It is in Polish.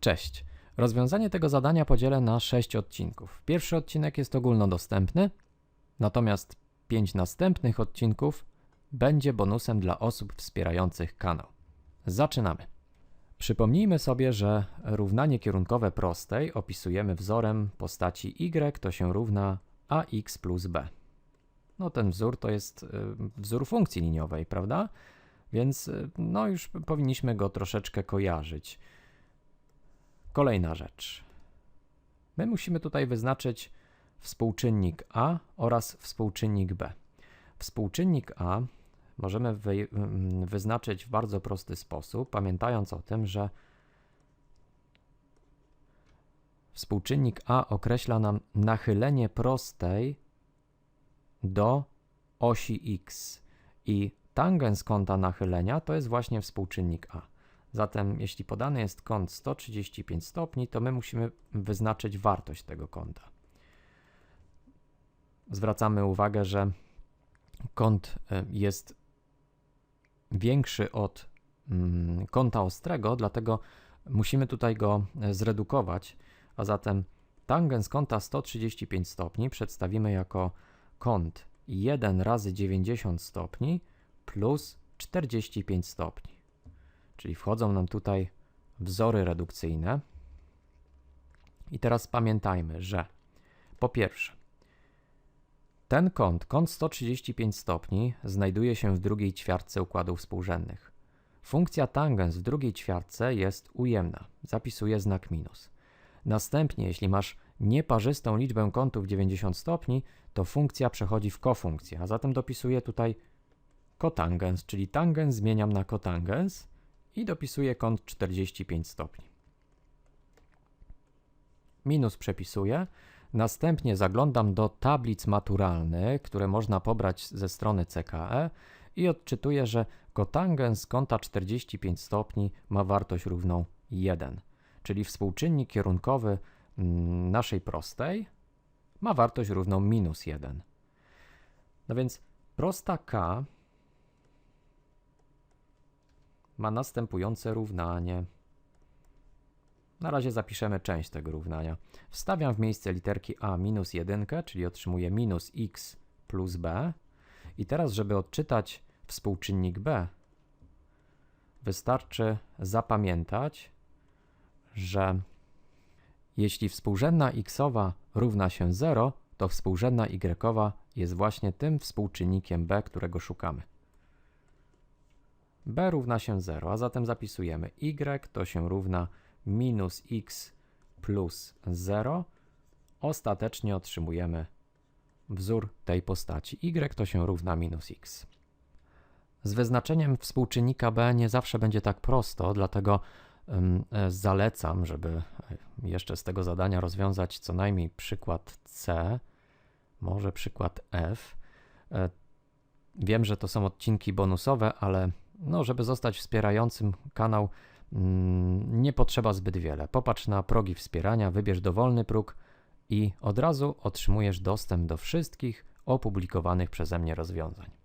Cześć. Rozwiązanie tego zadania podzielę na 6 odcinków. Pierwszy odcinek jest ogólnodostępny, natomiast 5 następnych odcinków będzie bonusem dla osób wspierających kanał. Zaczynamy. Przypomnijmy sobie, że równanie kierunkowe prostej opisujemy wzorem postaci y to się równa ax plus b. No ten wzór to jest y, wzór funkcji liniowej, prawda? Więc y, no już powinniśmy go troszeczkę kojarzyć. Kolejna rzecz. My musimy tutaj wyznaczyć współczynnik a oraz współczynnik b. Współczynnik a możemy wy, mm, wyznaczyć w bardzo prosty sposób, pamiętając o tym, że współczynnik a określa nam nachylenie prostej do osi x i tangens kąta nachylenia to jest właśnie współczynnik a. Zatem jeśli podany jest kąt 135 stopni, to my musimy wyznaczyć wartość tego kąta. Zwracamy uwagę, że kąt y, jest większy od mm, kąta ostrego, dlatego musimy tutaj go y, zredukować, a zatem tangens kąta 135 stopni przedstawimy jako kąt 1 razy 90 stopni plus 45 stopni. Czyli wchodzą nam tutaj wzory redukcyjne. I teraz pamiętajmy, że po pierwsze, ten kąt, kąt 135 stopni, znajduje się w drugiej ćwiartce układów współrzędnych. Funkcja tangens w drugiej ćwiartce jest ujemna. Zapisuję znak minus. Następnie, jeśli masz nieparzystą liczbę kątów 90 stopni, to funkcja przechodzi w kofunkcję, a zatem dopisuję tutaj kotangens, czyli tangens zmieniam na kotangens i dopisuję kąt 45 stopni. Minus przepisuję. Następnie zaglądam do tablic maturalnych, które można pobrać ze strony CKE i odczytuję, że kotangens kąta 45 stopni ma wartość równą 1, czyli współczynnik kierunkowy mm, naszej prostej ma wartość równą minus 1. No więc prosta K ma następujące równanie. Na razie zapiszemy część tego równania. Wstawiam w miejsce literki a minus 1, czyli otrzymuję minus x plus b. I teraz, żeby odczytać współczynnik b, wystarczy zapamiętać, że jeśli współrzędna xowa równa się 0, to współrzędna y jest właśnie tym współczynnikiem b, którego szukamy b równa się 0, a zatem zapisujemy y to się równa minus x plus 0. Ostatecznie otrzymujemy wzór tej postaci. y to się równa minus x. Z wyznaczeniem współczynnika b nie zawsze będzie tak prosto, dlatego ym, zalecam, żeby jeszcze z tego zadania rozwiązać co najmniej przykład c, może przykład f. E, wiem, że to są odcinki bonusowe, ale no, żeby zostać wspierającym kanał, mm, nie potrzeba zbyt wiele. Popatrz na progi wspierania, wybierz dowolny próg i od razu otrzymujesz dostęp do wszystkich opublikowanych przeze mnie rozwiązań.